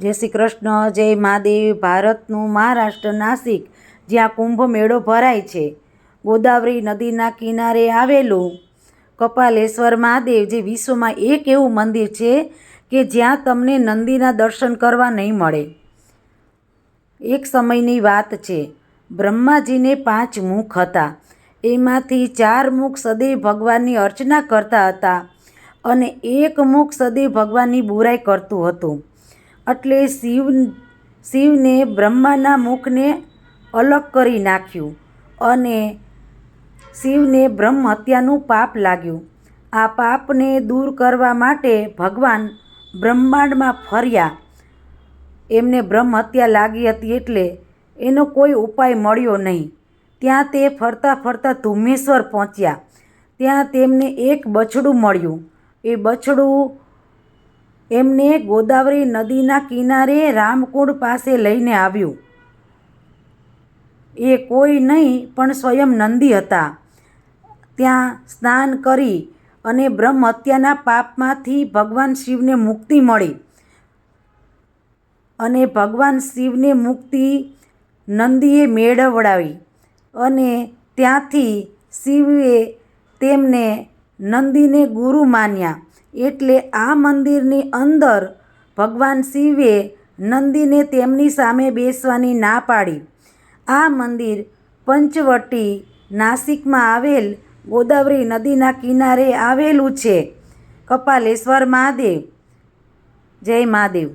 જય શ્રી કૃષ્ણ, જય મહાદેવ, ભારતનું મહારાષ્ટ્ર નાસિક, જ્યાં કુંભ મેળો ભરાય છે. ગોદાવરી નદીના કિનારે આવેલું કપાલેશ્વર મહાદેવ, જે વિશ્વમાં એક એવું મંદિર છે કે જ્યાં તમને નંદીના દર્શન કરવા નહીં મળે. એક સમયની વાત છે. બ્રહ્માજીને પાંચ મુખ હતા. એમાંથી ચાર મુખ સદૈવ ભગવાનની અર્ચના કરતા હતા અને એક મુખ સદૈવ ભગવાનની બુરાઈ કરતું હતું. એટલે શિવ, શિવને બ્રહ્માના મુખને અલગ કરી નાખ્યું અને શિવને બ્રહ્મ હત્યાનું પાપ લાગ્યું. આ પાપને દૂર કરવા માટે ભગવાન બ્રહ્માંડમાં ફર્યા. એમને બ્રહ્મ હત્યા લાગી હતી એટલે એનો કોઈ ઉપાય મળ્યો નહીં. ત્યાં તે ફરતા ફરતા ધુમેશ્વર પહોંચ્યા. ત્યાં તેમને એક બછડું મળ્યું. એ બછડું એમને ગોદાવરી નદીના કિનારે રામકુંડ પાસે લઈને આવ્યું. એ કોઈ નહીં, પણ સ્વયં નંદી હતા. ત્યાં સ્નાન કરી અને બ્રહ્મ હત્યાના પાપમાંથી ભગવાન શિવને મુક્તિ મળી. અને ભગવાન શિવને મુક્તિ નંદીએ મેળવડાવી. અને ત્યાંથી શિવે તેમને નંદીને ગુરુ માન્યા. એટલે આ મંદિરની અંદર ભગવાન શિવે નંદીને તેમની સામે બેસવાની ના પાડી. આ મંદિર પંચવટી નાસિકમાં આવેલ ગોદાવરી નદીના કિનારે આવેલું છે. કપાલેશ્વર મહાદેવ. જય મહાદેવ.